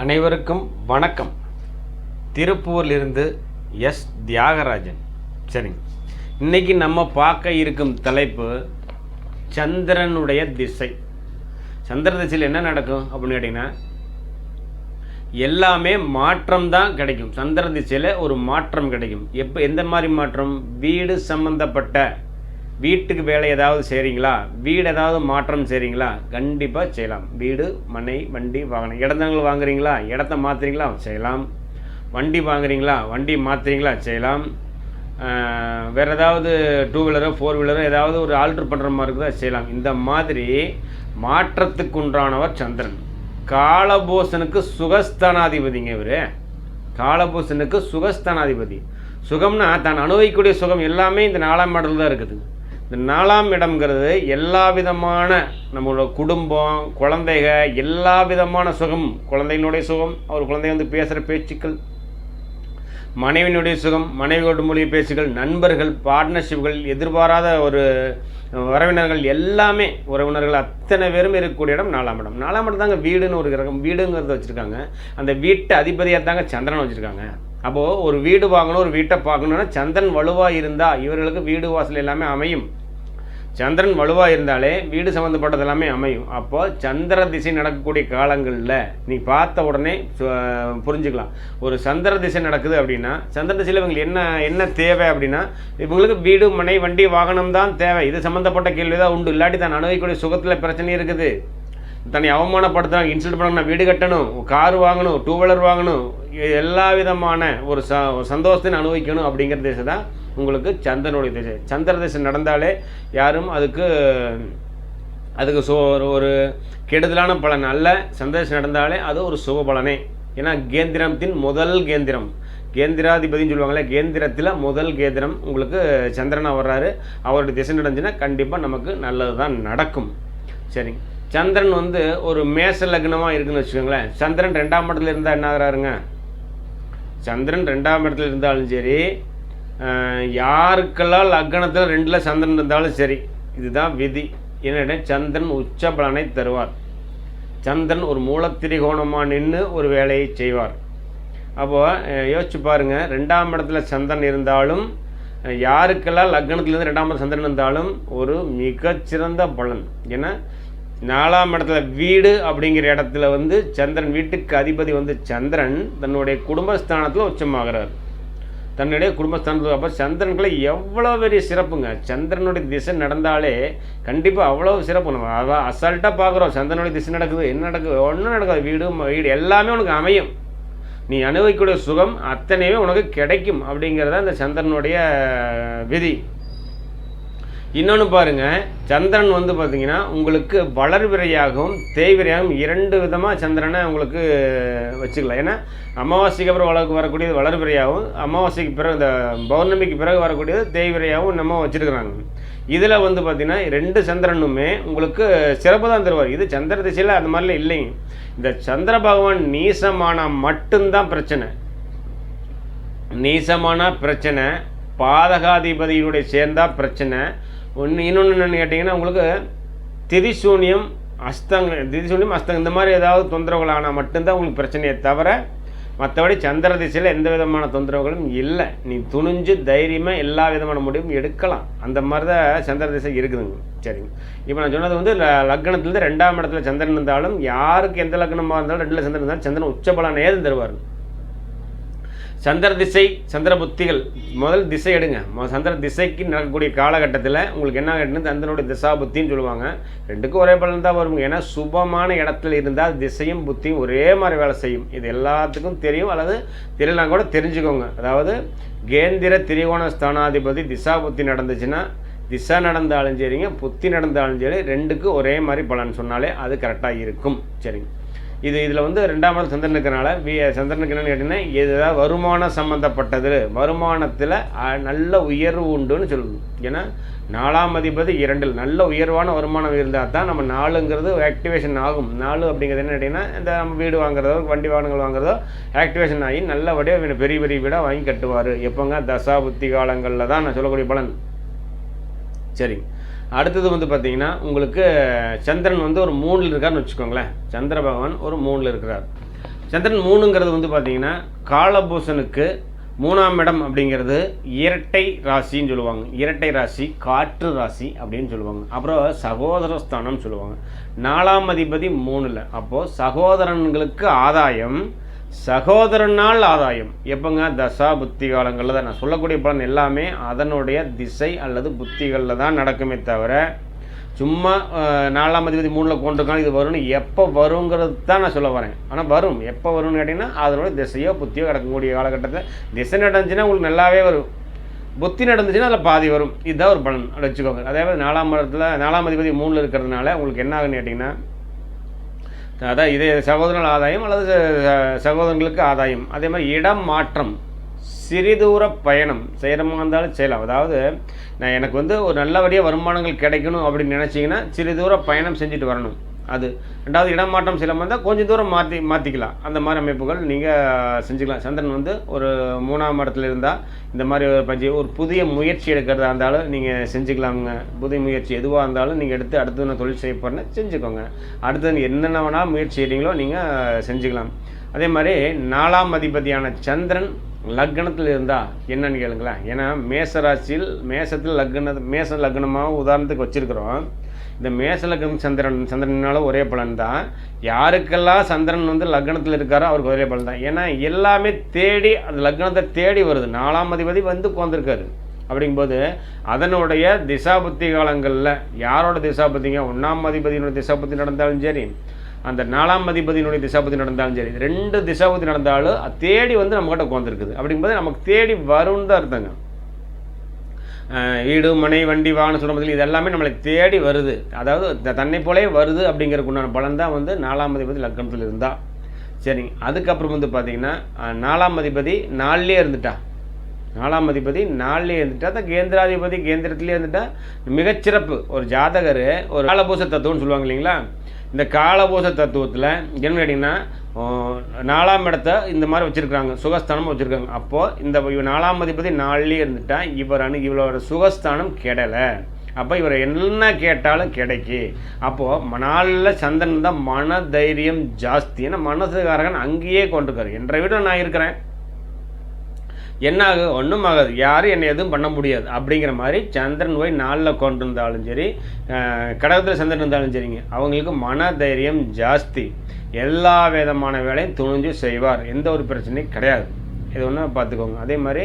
அனைவருக்கும் வணக்கம். திருப்பூர்லிருந்து எஸ். தியாகராஜன். சரிங்க. இன்னைக்கு நம்ம பார்க்க இருக்கும் தலைப்பு சந்திரனுடைய திசை. சந்திர திசையில் என்ன நடக்கும் அப்படின்னு கேட்டிங்கன்னா எல்லாமே மாற்றம் தான் கிடைக்கும். சந்திர திசையில் ஒரு மாற்றம் கிடைக்கும். எப்போ எந்த மாதிரி மாற்றம்? வீடு சம்பந்தப்பட்ட வீட்டுக்கு வேலை ஏதாவது செய்கிறீங்களா வீடு ஏதாவது மாற்றம் செய்கிறீங்களா கண்டிப்பாக செய்யலாம். வீடு மனை வண்டி வாகனம். இடத்தங்கள் வாங்குறீங்களா? இடத்த மாற்றுறீங்களா செய்யலாம். வண்டி வாங்குறீங்களா? வண்டி மாற்றுறீங்களா செய்யலாம். வேறு ஏதாவது டூ வீலரோ ஃபோர் வீலரோ ஏதாவது ஒரு ஆல்ட்ரு பண்ணுற மாதிரி இருக்குதா? செய்யலாம். இந்த மாதிரி மாற்றத்துக்கு உண்டானவர் சந்திரன். காலபோசனுக்கு சுகஸ்தானாதிபதிங்க இவர். காலபூசனுக்கு சுகஸ்தானாதிபதி. சுகம்னா தான் அனுபவிக்கக்கூடிய சுகம் எல்லாமே இந்த நாலாம் மாடல் தான் இருக்குது. இந்த நாலாம் இடம்ங்கிறது எல்லா விதமான நம்மளோட குடும்பம் குழந்தைக எல்லா விதமான சுகம். குழந்தையினுடைய சுகம் அவர் குழந்தை வந்து பேசுகிற பேச்சுக்கள். மனைவியினுடைய சுகம் மனைவியோட மொழி பேச்சுகள் நண்பர்கள் பார்ட்னர்ஷிப்கள் எதிர்பாராத ஒரு உறவினர்கள் எல்லாமே உறவினர்கள் அத்தனை பேரும் இருக்கக்கூடிய இடம் நாலாம் இடம். நாலாம் இடம் தாங்க வீடுன்னு ஒரு கிரகம் வீடுங்கிறத வச்சுருக்காங்க. அந்த வீட்டு அதிபதியாக தாங்க சந்திரன் வச்சுருக்காங்க. அப்போது ஒரு வீடு வாங்கணும் ஒரு வீட்டை பார்க்கணுன்னா சந்திரன் வலுவாக இருந்தால் இவர்களுக்கு வீடு வாசல் எல்லாமே அமையும். சந்திரன் வலுவாக இருந்தாலே வீடு சம்மந்தப்பட்டது எல்லாமே அமையும். அப்போது சந்திர திசை நடக்கக்கூடிய காலங்களில் நீ பார்த்த உடனே சு- புரிஞ்சுக்கலாம். ஒரு சந்திர திசை நடக்குது அப்படின்னா சந்திர திசையில் இவங்களுக்கு என்ன என்ன தேவை அப்படின்னா இவங்களுக்கு வீடு மனை வண்டி வாகனம் தான் தேவை. இது சம்மந்தப்பட்ட கேள்வி தான் உண்டு. இல்லாட்டி தான் அனுபவிக்கக்கூடிய சுகத்தில் பிரச்சனை இருக்குது. தன்னை அவமானப்படுத்துகிறாங்க இன்சல்ட் பண்ண நான் வீடு கட்டணும் கார் வாங்கணும் டூ வீலர் வாங்கணும். எல்லா விதமான ஒரு ச சந்தோஷத்தையும் சந்தோஷத்தை அனுபவிக்கணும் அப்படிங்கிற திசை தான் உங்களுக்கு சந்திரனுடைய திசை. சந்திர திசை நடந்தாலே யாரும் அதுக்கு அதுக்கு சு ஒரு ஒரு கெடுதலான பலன் அல்ல. சந்தேஷம் நடந்தாலே அது ஒரு சுப பலனே. ஏன்னா கேந்திரத்தின் முதல் கேந்திரம். கேந்திராதிபதினு சொல்லுவாங்களே கேந்திரத்தில் முதல் கேந்திரம் உங்களுக்கு சந்திரனாக வர்றாரு. அவருடைய திசை நடந்துச்சுன்னா கண்டிப்பாக நமக்கு நல்லது தான் நடக்கும். சரிங்க சந்திரன் வந்து ஒரு மேச லக்னமாக இருக்குன்னு வச்சுக்கோங்களேன். சந்திரன் ரெண்டாம் இடத்துல இருந்தால் என்ன ஆகிறாருங்க? சந்திரன் ரெண்டாம் இடத்துல இருந்தாலும் சரி யாருக்கெல்லாம் லக்னத்தில் ரெண்டில் சந்திரன் இருந்தாலும் சரி இதுதான் விதி. என்னடா சந்திரன் உச்ச பலனை தருவார். சந்திரன் ஒரு மூலத்திரிகோணமாக நின்று ஒரு வேலையை செய்வார். அப்போது யோசிச்சு பாருங்கள் ரெண்டாம் இடத்துல சந்திரன் இருந்தாலும் யாருக்கெல்லாம் லக்னத்துலேருந்து ரெண்டாம் இடம் சந்திரன் இருந்தாலும் ஒரு மிகச்சிறந்த பலன். ஏன்னா நாலாம் இடத்துல வீடு அப்படிங்கிற இடத்துல வந்து சந்திரன் வீட்டுக்கு அதிபதி வந்து சந்திரன் தன்னுடைய குடும்பஸ்தானத்தில் உச்சமாகிறார். தன்னுடைய குடும்பஸ்தானத்தில் அப்போ சந்திரன்களை எவ்வளோ பெரிய சிறப்புங்க. சந்திரனுடைய திசை நடந்தாலே கண்டிப்பாக அவ்வளோ சிறப்பு. நம்ம அதான் அசால்ட்டாக பார்க்குறோம். சந்திரனுடைய திசை நடக்குது என்ன நடக்குது? ஒன்றும் நடக்காது. வீடு வீடு எல்லாமே உனக்கு அமையும். நீ அனுபவிக்கக்கூடிய சுகம் அத்தனையுமே உனக்கு கிடைக்கும் அப்படிங்கிறத இந்த சந்திரனுடைய விதி. இன்னொன்று பாருங்க சந்திரன் வந்து பார்த்தீங்கன்னா உங்களுக்கு வளர்விரையாகவும் தேய்விரையாகவும் இரண்டு விதமாக சந்திரனை உங்களுக்கு வச்சுக்கலாம். ஏன்னா அமாவாசைக்கு அப்புறம் வளர்க்கு வரக்கூடியது வளர்விரையாகவும் அமாவாசைக்கு பிறகு இந்த பௌர்ணமிக்கு பிறகு வரக்கூடியது தேய்விரையாகவும் நம்ம வச்சுருக்குறாங்க. இதில் வந்து பார்த்திங்கன்னா ரெண்டு சந்திரனுமே உங்களுக்கு சிறப்பு தான் தருவார். இது சந்திர திசையில் அந்த மாதிரிலாம் இல்லைங்க. இந்த சந்திர பகவான் நீசமானால் மட்டும்தான் பிரச்சனை. நீசமான பிரச்சனை பாதகாதிபதியினுடைய சேர்ந்தா பிரச்சனை ஒன்று இன்னொன்று என்னென்னு கேட்டிங்கன்னா உங்களுக்கு திரிசூன்யம் அஸ்தங்க திரிசூன்யம் அஸ்தங்க இந்த மாதிரி ஏதாவது தொந்தரவுகள் ஆனால் மட்டும்தான் உங்களுக்கு பிரச்சனையே தவிர மற்றபடி சந்திர திசையில் எந்த விதமான தொந்தரவுகளும் இல்லை. நீ துணிஞ்சு தைரியமாக எல்லா விதமான முடிவும் எடுக்கலாம். அந்த மாதிரி தான் சந்திர திசை இருக்குதுங்க. சரிங்க. இப்போ நான் சொன்னது வந்து ல- லக்னத்துலேருந்து ரெண்டாம் இடத்துல சந்திரன் இருந்தாலும் யாருக்கு எந்த லக்னமாக இருந்தாலும் ரெண்டில் சந்திரன் இருந்தாலும் சந்திரன் உச்சபலனே தருவார் சந்திர திசை சந்திர புத்திகள். முதல் திசை எடுங்க. சந்திர திசைக்கு நடக்கக்கூடிய காலகட்டத்தில் உங்களுக்கு என்ன ஆகிட்டுன்னு சந்திரனுடைய திசா புத்தின்னு சொல்லுவாங்க. ரெண்டுக்கும் ஒரே பலன் தான் வருவாங்க ஏன்னா சுபமான இடத்துல இருந்தால் திசையும் புத்தியும் ஒரே மாதிரி வேலை செய்யும். இது எல்லாத்துக்கும் தெரியும். அல்லது தெரியலனா கூட தெரிஞ்சுக்கோங்க. அதாவது கேந்திர திரிகோண ஸ்தானாதிபதி திசா புத்தி நடந்துச்சுன்னா திசா நடந்தாலும் சரிங்க புத்தி நடந்தாலும் சரி ரெண்டுக்கும் ஒரே மாதிரி பலன் சொன்னாலே அது கரெக்டாக இருக்கும். சரிங்க. இது இதில் வந்து ரெண்டாம் இடம் சந்திரன் இருக்கிறனால வி சந்திரனுக்கு என்னென்னு கேட்டிங்கன்னா ஏதாவது வருமானம் சம்மந்தப்பட்டது வருமானத்தில் நல்ல உயர்வு உண்டுன்னு சொல்லுது. ஏன்னா நாலாம் அதிபதி இரண்டில் நல்ல உயர்வான வருமானம் இருந்தால் தான் நம்ம நாலுங்கிறது ஆக்டிவேஷன் ஆகும். நாலு அப்படிங்கிறது என்ன கேட்டிங்கன்னா இந்த நம்ம வீடு வாங்குறதோ வண்டி வாகனங்கள் வாங்குறதோ ஆக்டிவேஷன் ஆகி நல்லபடியாக பெரிய பெரிய வீடாக வாங்கி கட்டுவார். எப்போங்க? தசா புத்தி காலங்களில் தான் நான் சொல்லக்கூடிய பலன். சரிங்க. அடுத்தது வந்து பார்த்தீங்கன்னா உங்களுக்கு சந்திரன் வந்து ஒரு மூணில் இருக்காருன்னு வச்சுக்கோங்களேன். சந்திர பகவான் ஒரு மூணில் இருக்கிறார். சந்திரன் மூணுங்கிறது வந்து பார்த்தீங்கன்னா காலபூஷனுக்கு மூணாம் இடம் அப்படிங்கிறது இரட்டை ராசின்னு சொல்லுவாங்க. இரட்டை ராசி காற்று ராசி அப்படின்னு சொல்லுவாங்க. அப்புறம் சகோதரஸ்தானம்னு சொல்லுவாங்க. நாலாம் அதிபதி மூணில். அப்போது சகோதரன்களுக்கு ஆதாயம் சகோதரனால் ஆதாயம். எப்போங்க? தசா புத்தி காலங்களில் தான். நான் சொல்லக்கூடிய பலன் எல்லாமே அதனுடைய திசை அல்லது புத்திகளில் தான் நடக்குமே தவிர சும்மா நாலாம் அதிபதி மூணில் கொண்டிருக்காங்க இது வரும்னு எப்போ வருங்கிறது தான் நான் சொல்ல வரேன். ஆனால் வரும். எப்போ வரும்னு கேட்டிங்கன்னா அதனோட திசையோ புத்தியோ கிடக்கக்கூடிய காலகட்டத்தில் திசை நடந்துச்சுன்னா உங்களுக்கு நல்லாவே வரும். புத்தி நடந்துச்சுன்னா அதில் பாதி வரும். இதுதான் ஒரு பலன். வச்சுக்கோங்க. அதே மாதிரி நாலாம் இடத்துல நாலாம் அதிபதி மூணில் இருக்கிறதுனால உங்களுக்கு என்ன ஆகுன்னு கேட்டிங்கன்னா அதான் இதே சகோதரன் ஆதாயம் அல்லது ச- சகோதரங்களுக்கு ஆதாயம். அதே மாதிரி இடம் மாற்றம் சிறிதூர பயணம் செய்கிறமா இருந்தாலும் செய்யலாம். அதாவது நான் எனக்கு வந்து ஒரு நல்லபடியாக வருமானங்கள் கிடைக்கணும் அப்படின்னு நினச்சிங்கன்னா சிறிதூர பயணம் செஞ்சுட்டு வரணும். அது. ரெண்டாவது இடம் மாற்றம் சில இருந்தால் கொஞ்சம் தூரம் மாற்றி மாற்றிக்கலாம் அந்த மாதிரி அமைப்புகள் நீங்கள் செஞ்சுக்கலாம். சந்திரன் வந்து ஒரு மூணாம் இடத்துல இருந்தால் இந்த மாதிரி ஒரு பஞ்சு ஒரு புதிய முயற்சி எடுக்கிறதா இருந்தாலும் நீங்கள் செஞ்சுக்கலாமுங்க. புதிய முயற்சி எதுவாக இருந்தாலும் நீங்கள் எடுத்து அடுத்து நான் தொழில் செய்ய போகிறேன்னா செஞ்சுக்கோங்க. அடுத்து என்னென்ன வேணால் முயற்சி செய்கிறீங்களோ நீங்கள் செஞ்சுக்கலாம். அதே மாதிரி நாலாம் அதிபதியான சந்திரன் லக்னத்தில் இருந்தால் என்னன்னு கேளுங்களேன். ஏன்னா மேச ராசியில் மேசத்தில் லக்ன மேச லக்னமாக உதாரணத்துக்கு வச்சுருக்குறோம். இந்த மேச லக்னம் சந்திரன் சந்திரனால ஒரே பலன் தான் யாருக்கெல்லாம் சந்திரன் வந்து லக்னத்தில் இருக்காரோ அவருக்கு ஒரே பலன் தான் ஏன்னா எல்லாமே தேடி அந்த லக்னத்தை தேடி வருது. நாலாம் அதிபதி வந்து உட்காந்துருக்காரு அப்படிங்கும்போது அதனுடைய திசாபுத்தி காலங்களில் யாரோட திசாபுத்திங்க? ஒன்றாம் அதிபதியினுடைய திசாபுத்தி நடந்தாலும் சரி அந்த நாலாம் அதிபதியினுடைய திசாபுத்தி நடந்தாலும் சரி ரெண்டு திசாபுத்தி நடந்தாலும் தேடி வந்து நம்மக்கிட்ட உட்காந்துருக்குது அப்படிங்கும்போது நமக்கு தேடி வரும்னு தான் அர்த்தங்க. வீடு மனை வண்டி வாகன சொல்லும்போது இது எல்லாமே நம்மளை தேடி வருது. அதாவது தன்னை போலே வருது அப்படிங்கிறதுக்கு உண்டான பலன் தான் வந்து நாலாம் அதிபதி லக்னத்தில் இருந்தா. சரிங்க அதுக்கப்புறம் வந்து பார்த்தீங்கன்னா நாலாம் அதிபதி நாலுலேயே இருந்துட்டா. நாலாம் அதிபதி நாலுலேயே இருந்துட்டா. தான் கேந்திராதிபதி கேந்திரத்துலேயே இருந்துட்டா. மிகச்சிறப்பு. ஒரு ஜாதகர் ஒரு காலபூச தத்துவம்னு சொல்லுவாங்க இல்லைங்களா? இந்த காலபூச தத்துவத்தில் என்ன கேட்டிங்கன்னா நாலாம் இடத்த இந்த மாதிரி வச்சுருக்காங்க சுகஸ்தானம் வச்சுருக்காங்க. அப்போது இந்த நாலாம் அதிபதி நாலுலேயே இருந்துட்டா இவர் அணு இவளோட சுகஸ்தானம் கெடலை. அப்போ இவர் என்ன கேட்டாலும் கிடைக்கி. அப்போது நாளில் சந்திரன் தான் மன தைரியம் ஜாஸ்தி. ஏன்னா மனசுக்காரகன் அங்கேயே கொண்டுருக்காரு என்ற வீட்டில் நான் இருக்கிறேன். என்ன ஆகும் ஒன்றும் ஆகாது யாரும் என்னை எதுவும் பண்ண முடியாது. அப்படிங்கிற மாதிரி சந்திரன் போய் நாளில் கொண்டு இருந்தாலும் சரி கடகத்தில் சந்திரன் இருந்தாலும் சரிங்க. அவங்களுக்கு மன தைரியம் ஜாஸ்தி. எல்லா விதமான வேலையும் துணிஞ்சு செய்வார். எந்த ஒரு பிரச்சனையும் கிடையாது. இது ஒன்று பார்த்துக்கோங்க அதே மாதிரி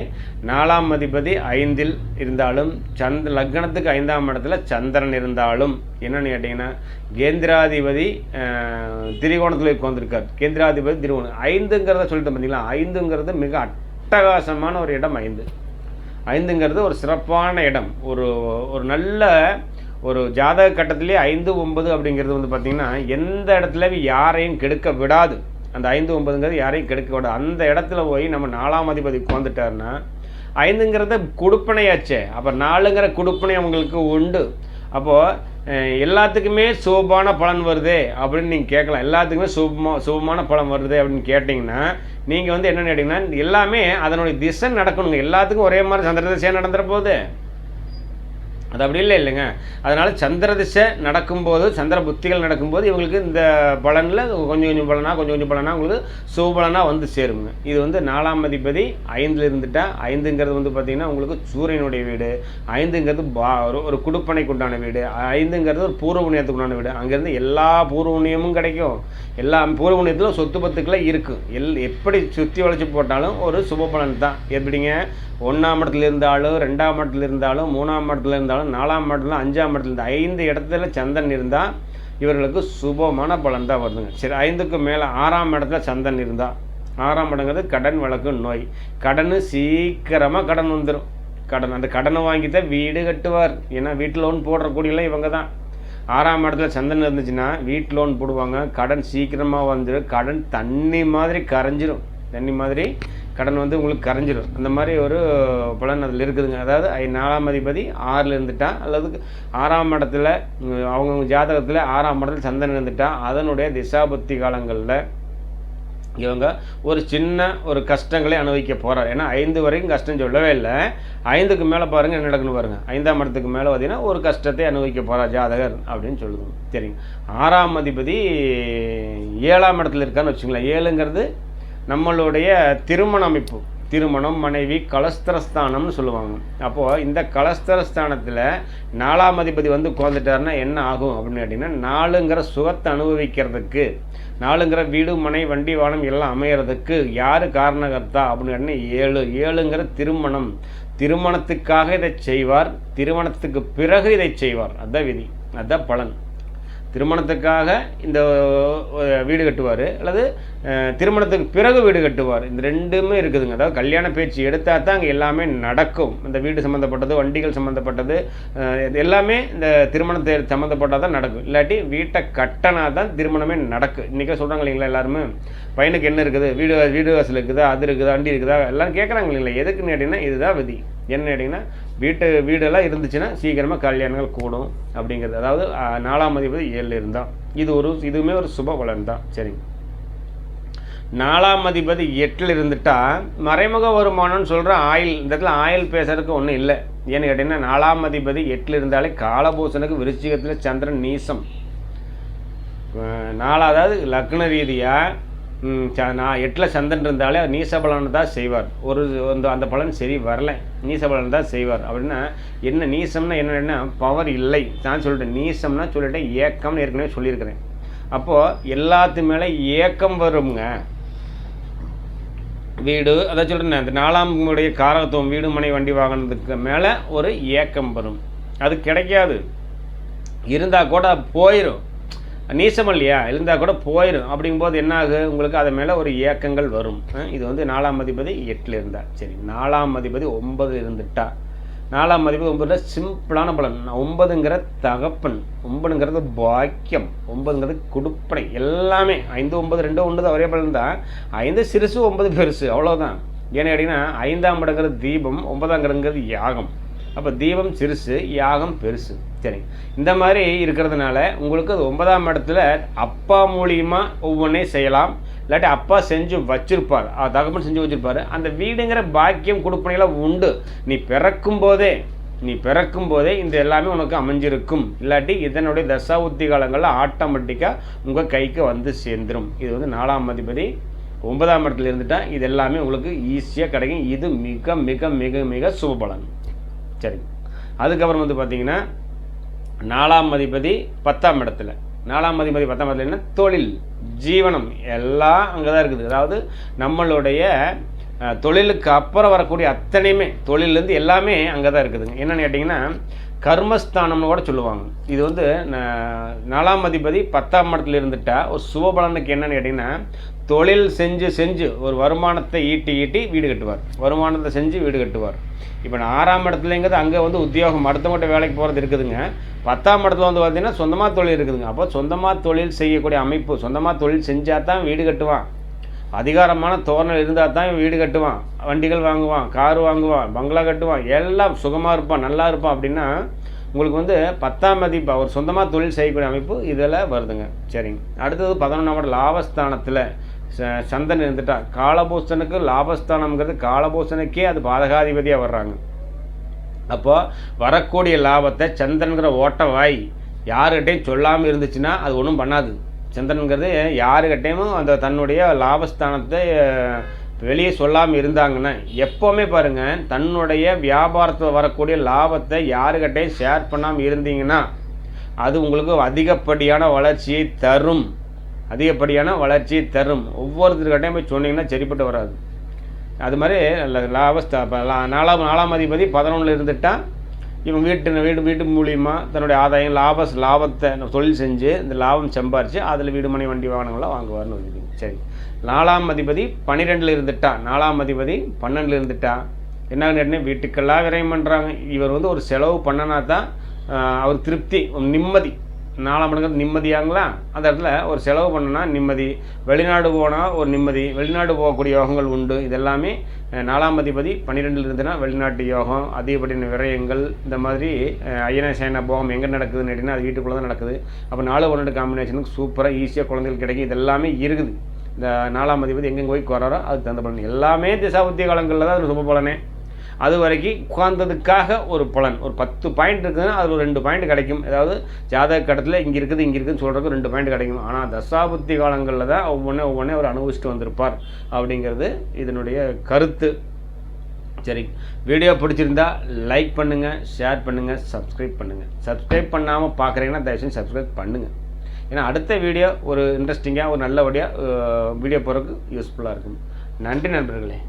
நாலாம் அதிபதி ஐந்தில் இருந்தாலும் சந்த் லக்னத்துக்கு ஐந்தாம் இடத்துல சந்திரன் இருந்தாலும் என்னென்னு கேட்டிங்கன்னா கேந்திராதிபதி திரிகோணத்தில் உட்காந்துருக்கார் கேந்திராதிபதி திரிகோணம். ஐந்துங்கிறத சொல்லிட்டு பார்த்தீங்களா ஐந்துங்கிறது மிக அட்டகாசமான ஒரு இடம் ஐந்து. ஐந்துங்கிறது ஒரு சிறப்பான இடம். ஒரு ஒரு நல்ல ஒரு ஜாதக கட்டத்திலே ஐந்து ஒன்பது அப்படிங்கிறது வந்து பார்த்திங்கன்னா எந்த இடத்துல யாரையும் கெடுக்க விடாது. அந்த ஐந்து ஒன்பதுங்கிறது யாரையும் கெடுக்க விடாது. அந்த இடத்துல போய் நம்ம நாலாம் அதிபதி உட்காந்துட்டாருன்னா ஐந்துங்கிறது கொடுப்பனையாச்சே. அப்போ நாலுங்கிற கொடுப்பனை அவங்களுக்கு உண்டு. அப்போது எல்லாத்துக்குமே சுபமான பலன் வருதே அப்படின்னு நீங்கள் கேட்கலாம். எல்லாத்துக்குமே சுபமா சுபமான பலன் வருது அப்படின்னு கேட்டிங்கன்னா நீங்கள் வந்து என்ன கேட்டிங்கன்னா எல்லாமே அதனுடைய திசை நடக்கணுங்க. எல்லாத்துக்கும் ஒரே மாதிரி சந்திர திசையாக நடந்துற போகுது. அது அப்படி இல்லை இல்லைங்க. அதனால் சந்திர திசை நடக்கும்போது சந்திர புத்திகள் நடக்கும்போது இவங்களுக்கு இந்த பலனில் கொஞ்சம் கொஞ்சம் பலனா கொஞ்சம் கொஞ்சம் பலனா உங்களுக்கு சுபலனாக வந்து சேருங்க. இது வந்து நாலாம் அதிபதி ஐந்தில் இருந்துட்டால் ஐந்துங்கிறது வந்து பார்த்திங்கன்னா உங்களுக்கு சூரியனுடைய வீடு ஐந்துங்கிறது பா ஒரு ஒரு குடுப்பனைக்கு உண்டான வீடு ஐந்துங்கிறது ஒரு பூர்வ புண்ணியத்துக்கு உண்டான வீடு. அங்கேருந்து எல்லா பூர்வ புண்ணியமும் கிடைக்கும். எல்லா பூர்வ புண்ணியத்திலும் சொத்து பத்துக்களை இருக்குது எல் எப்படி சுற்றி வளைச்சி போட்டாலும் ஒரு சுப பலன் தான். எப்படிங்க? ஒன்றாம் இடத்துல இருந்தாலும் ரெண்டாம் இடத்துல இருந்தாலும் மூணாம் இடத்துல இருந்தாலும் நாலாம் இடத்துல அஞ்சாம் மாடல் இருந்தால் ஐந்து இடத்துல சந்தன் இருந்தால் இவர்களுக்கு சுபமான பலன் தான் வருதுங்க. சரி ஐந்துக்கு மேலே ஆறாம் இடத்துல சந்தன் இருந்தால் ஆறாம் இடங்கிறது கடன் வழக்கு நோய். கடன் சீக்கிரமாக கடன் வந்துடும் கடன் அந்த கடனை வாங்கி தான் வீடு கட்டுவார். ஏன்னா வீட்டு லோன் போடுற கூடியெல்லாம் இவங்க தான் ஆறாம் இடத்துல சந்தன் இருந்துச்சுன்னா வீட்டு லோன் போடுவாங்க. கடன் சீக்கிரமாக வந்துடும் கடன் தண்ணி மாதிரி கரைஞ்சிரும். தண்ணி மாதிரி கடன் வந்து உங்களுக்கு கரைஞ்சிடும் அந்த மாதிரி ஒரு பலன் அதில் இருக்குதுங்க. அதாவது ஐ- நாலாம் அதிபதி ஆறில் இருந்துட்டா அல்லது ஆறாம் இடத்துல அவங்கவுங்க ஜாதகத்தில் ஆறாம் இடத்துல சந்தனம் இருந்துட்டா அதனுடைய திசாபுத்தி காலங்களில் இவங்க ஒரு சின்ன ஒரு கஷ்டங்களை அனுபவிக்க போகிறார் ஏன்னா ஐந்து வரைக்கும் கஷ்டம் சொல்லவே இல்லை. ஐந்துக்கு மேலே பாருங்கள் என்ன நடக்குன்னு பாருங்கள் ஐந்தாம் இடத்துக்கு மேலே பார்த்தீங்கன்னா ஒரு கஷ்டத்தை அனுபவிக்க போகிறார் ஜாதகர் அப்படின்னு சொல்லுவோம் சரிங்க. ஆறாம் அதிபதி ஏழாம் இடத்துல இருக்கான்னு வச்சுங்களேன். ஏழுங்கிறது நம்மளுடைய திருமண அமைப்பு திருமணம் மனைவி கலஸ்தரஸ்தானம்னு சொல்லுவாங்க. அப்போது இந்த கலஸ்தரஸ்தானத்தில் நாலாம் அதிபதி வந்து உட்காந்துட்டாருன்னா என்ன ஆகும் அப்படின்னு கேட்டிங்கன்னா நாலுங்கிற சுகத்தை அனுபவிக்கிறதுக்கு நாலுங்கிற வீடு மனை வண்டி வானம் எல்லாம் அமையிறதுக்கு யார் காரணகர்த்தா அப்படின்னு கேட்டிங்கன்னா ஏழு ஏழுங்கிற திருமணம். திருமணத்துக்காக இதை செய்வார் திருமணத்துக்கு பிறகு இதை செய்வார். அதுதான் விதி அதுதான் பலன். திருமணத்துக்காக இந்த வீடு கட்டுவார் அல்லது திருமணத்துக்கு பிறகு வீடு கட்டுவார். இந்த ரெண்டுமே இருக்குதுங்க. அதாவது கல்யாண பேச்சு எடுத்தால் தான் அங்கே எல்லாமே நடக்கும். இந்த வீடு சம்மந்தப்பட்டது வண்டிகள் சம்மந்தப்பட்டது எல்லாமே இந்த திருமணத்தை சம்மந்தப்பட்டால் தான் நடக்கும். இல்லாட்டி வீட்டை கட்டினா தான் திருமணமே நடக்கும் இன்றைக்கி சொல்கிறாங்க இல்லைங்களா எல்லாருமே? பையனுக்கு என்ன இருக்குது? வீடு வீடு வாசல் இருக்குதா அது இருக்குதா வண்டி இருக்குதா? எல்லாம் கேட்குறாங்க இல்லைங்களா? எதுக்குன்னு கேட்டிங்கன்னா இதுதான் விதி. என்ன கேட்டிங்கன்னா வீட்டு வீடெல்லாம் இருந்துச்சுன்னா சீக்கிரமாக கல்யாணங்கள் கூடும் அப்படிங்கிறது. அதாவது நாலாம் அதிபதி ஏழில் இருந்தால் இது ஒரு இதுவுமே ஒரு சுப பலன் தான். சரிங்க நாலாம் அதிபதி எட்டில் இருந்துட்டால் மறைமுக வருமானம்னு சொல்கிற ஆயில் இந்த இடத்துல ஆயில் பேசுறதுக்கு ஒன்றும் இல்லை. ஏன்னு கேட்டிங்கன்னா நாலாம் அதிபதி எட்டில் இருந்தாலே காலபூசனுக்கு விருச்சிகத்தில் சந்திரன் நீசம். நாலாவது லக்ன ரீதியாக நான் எட்டில் சந்தன் இருந்தாலே நீசபலன் தான் செய்வார். ஒரு அந்த அந்த பலன் சரி வரல. நீசபலன் தான் செய்வார். அப்படின்னா என்ன நீசம்னா என்னென்னா பவர் இல்லை. நான் சொல்லிட்டேன் நீசம்னா சொல்லிட்டேன் ஏக்கம்னு ஏற்கனவே சொல்லியிருக்கிறேன். அப்போது எல்லாத்து மேலே ஏக்கம் வருங்க. வீடு அதான் சொல்கிறேன் இந்த நாலாம் உடைய காரகத்துவம் வீடு மனை வண்டி வாங்கினதுக்கு மேலே ஒரு ஏக்கம் வரும். அது கிடைக்காது. இருந்தால் கூட போயிடும் நீசம் இல்லையா? இருந்தால் கூட போயிடும் அப்படிங்கும்போது என்ன ஆகு உங்களுக்கு அது மேலே ஒரு ஏக்கங்கள் வரும். இது வந்து நாலாம் அதிபதி எட்டில் இருந்தால் சரி நாலாம் அதிபதி ஒன்பது இருந்துட்டா. நாலாம் அதிபதி ஒன்பதுல சிம்பிளான பலன். ஒன்பதுங்கிற தகப்பன் ஒன்பதுங்கிறது பாக்கியம் ஒன்பதுங்கிறது குடுப்பனை. எல்லாமே ஐந்து ஒன்பது ரெண்டு ஒன்று ஒரே பலன் தான். ஐந்து சிறுசு ஒன்பது பெருசு. அவ்வளோதான் ஏன்னு கேட்டிங்கன்னா ஐந்தாம் இடங்கிறது தீபம் ஒன்பதாம் இடங்கிறது யாகம். அப்போ தீபம் சிறுசு யாகம் பெருசு. சரி. இந்த மாதிரி இருக்கிறதுனால உங்களுக்கு அது ஒன்பதாம் இடத்துல அப்பா மூலியமாக ஒவ்வொன்றையும் செய்யலாம். இல்லாட்டி அப்பா செஞ்சு வச்சிருப்பார். அஹ் தகப்பன் செஞ்சு வச்சிருப்பாரு. அந்த வீடுங்கிற பாக்கியம் கொடுப்பனையெல்லாம் உண்டு. நீ பிறக்கும் போதே நீ பிறக்கும் போதே இந்த எல்லாமே உனக்கு அமைஞ்சிருக்கும். இல்லாட்டி இதனுடைய தசா உத்தி காலங்களில் ஆட்டோமேட்டிக்காக உங்கள் கைக்கு வந்து சேர்ந்துரும். இது வந்து நாலாம் அதிபதி ஒன்பதாம் இடத்துல இருந்துட்டால் இது எல்லாமே உங்களுக்கு ஈஸியாக கிடைக்கும். இது மிக மிக மிக மிக சுபபலன் சரி. அதுக்கப்புறம் வந்து பார்த்தீங்கன்னா நாலாம் அதிபதி பத்தாம் இடத்துல. நாலாம் அதிபதி பத்தாம் இடத்துல என்ன? தொழில் ஜீவனம் எல்லாம் அங்கே தான் இருக்குது. அதாவது நம்மளுடைய தொழிலுக்கு அப்புறம் வரக்கூடிய அத்தனையுமே தொழிலேருந்து எல்லாமே அங்கே தான் இருக்குதுங்க. என்னென்னு கேட்டிங்கன்னா கர்மஸ்தானம்னு கூட சொல்லுவாங்க. இது வந்து நாலாம் அதிபதி பத்தாம் இடத்துல இருந்துட்டா ஒரு சுபபலனுக்கு என்னன்னு கேட்டிங்கன்னா தொழில் செஞ்சு செஞ்சு ஒரு வருமானத்தை ஈட்டி ஈட்டி வீடு கட்டுவார். வருமானத்தை செஞ்சு வீடு கட்டுவார். இப்போ நான் ஆறாம் இடத்துலங்கிறது அங்கே வந்து உத்தியோகம் அடுத்தவங்கள்ட்ட வேலைக்கு போகிறது இருக்குதுங்க. பத்தாம் இடத்துல வந்து பார்த்தீங்கன்னா சொந்தமாக தொழில் இருக்குதுங்க. அப்போ சொந்தமாக தொழில் செய்யக்கூடிய அமைப்பு சொந்தமாக தொழில் செஞ்சால் தான் வீடு கட்டுவான். அதிகாரமான தோரணம் இருந்தால் தான் இவன் வீடு கட்டுவான் வண்டிகள் வாங்குவான் கார் வாங்குவான் பங்களா கட்டுவான் எல்லாம் சுகமாக இருப்பான் நல்லா இருப்பான் அப்படின்னா உங்களுக்கு வந்து பத்தாம் மதிப்பு அவர் சொந்தமாக தொழில் செய்யக்கூடிய அமைப்பு இதில் வருதுங்க. சரிங்க. அடுத்தது பதினொன்றாம் லாபஸ்தானத்தில் ச- சந்தன் இருந்துட்டா. காலபூசனுக்கு லாபஸ்தானம்ங்கிறது காலபூசனுக்கே அது பாதகாதிபதியாக வர்றாங்க. அப்போது வரக்கூடிய லாபத்தை சந்திரனுங்கிற ஓட்ட வாய் யார்கிட்டையும் சொல்லாமல் இருந்துச்சுன்னா அது ஒன்றும் பண்ணாது. சந்திரனுங்கிறது யாருக்கிட்டையும் அந்த தன்னுடைய லாபஸ்தானத்தை வெளியே சொல்லாமல் இருந்தாங்கன்னா எப்போவுமே பாருங்கள் தன்னுடைய வியாபாரத்தில் வரக்கூடிய லாபத்தை யாருக்கிட்டையும் ஷேர் பண்ணாமல் இருந்தீங்கன்னா அது உங்களுக்கு அதிகப்படியான வளர்ச்சியை தரும். அதிகப்படியான வளர்ச்சியை தரும். ஒவ்வொருத்தருக்கிட்டையும் போய் சொன்னீங்கன்னா சரிப்பட்டு வராது. அது மாதிரி லாபஸ்தா நாலாம் நாலாம் அதிபதி பதினொன்றில் இருந்துட்டா இவன் வீட்டு வீடு வீட்டு மூலியமாக தன்னுடைய ஆதாயம் லாப லாபத்தை தொழில் செஞ்சு இந்த லாபம் சம்பாரித்து அதில் வீடு மனை வண்டி வாகனங்கள்லாம் வாங்குவார்னு வச்சுக்கோங்க சரி. நாலாம் அதிபதி பன்னிரெண்டில் இருந்துட்டா. நாலாம் அதிபதி பன்னெண்டில் இருந்துட்டா. என்ன கேட்டீங்கன்னா வீட்டுக்கெல்லாம் விரயம் பண்ணுறாங்க இவர் வந்து ஒரு செலவு பண்ணனா தான் அவர் திருப்தி நிம்மதி. நாலாம் மடங்கு நிம்மதியாங்களா? அந்த இடத்துல ஒரு செலவு பண்ணுனா நிம்மதி. வெளிநாடு போனால் ஒரு நிம்மதி. வெளிநாடு போகக்கூடிய யோகங்கள் உண்டு. இதெல்லாமே நாலாம் அதிபதி பன்னிரெண்டில் இருந்துன்னா வெளிநாட்டு யோகம் அதிகப்படியான விரயங்கள் இந்த மாதிரி ஐயன அயன சேன போகம் எங்கே நடக்குதுன்னு கேட்டிங்கன்னா அது வீட்டுக்குள்ளே தான் நடக்குது. அப்போ நாலு பன்னெண்டு காம்பினேஷனுக்கு சூப்பராக ஈஸியாக குழந்தைகள் கிடைக்கும். இது எல்லாமே இருக்குது. இந்த நாலாம் அதிபதி எங்கெங்கே போய் குறாரோ அதுக்கு தகுந்த பலன். எல்லாமே திசாபுத்திய காலங்களில் தான் அது சுப பலனே. அது வரைக்கும் உட்கார்ந்ததுக்காக ஒரு பலன். ஒரு பத்து பாயிண்ட் இருக்குதுன்னா அது ஒரு ரெண்டு பாயிண்ட் கிடைக்கும். அதாவது ஜாதக கடத்தில் இங்கே இருக்குது இங்கே இருக்குதுன்னு சொல்கிறதுக்கு ரெண்டு பாயிண்ட் கிடைக்கும். ஆனால் தசாபுத்தி காலங்களில் தான் ஒவ்வொன்றே ஒவ்வொன்றே அவர் அனுபவிச்சுட்டு வந்திருப்பார் அப்படிங்கிறது இதனுடைய கருத்து. சரி வீடியோ பிடிச்சிருந்தா லைக் பண்ணுங்கள் ஷேர் பண்ணுங்கள் சப்ஸ்கிரைப் பண்ணுங்கள் சப்ஸ்கிரைப் பண்ணாமல் பார்க்குறீங்கன்னா தயவுசெய்து சப்ஸ்கிரைப் பண்ணுங்கள் ஏன்னா அடுத்த வீடியோ ஒரு இன்ட்ரெஸ்டிங்காக ஒரு நல்லபடியாக வீடியோ போகிறதுக்கு யூஸ்ஃபுல்லாக இருக்கும். நன்றி நண்பர்களே.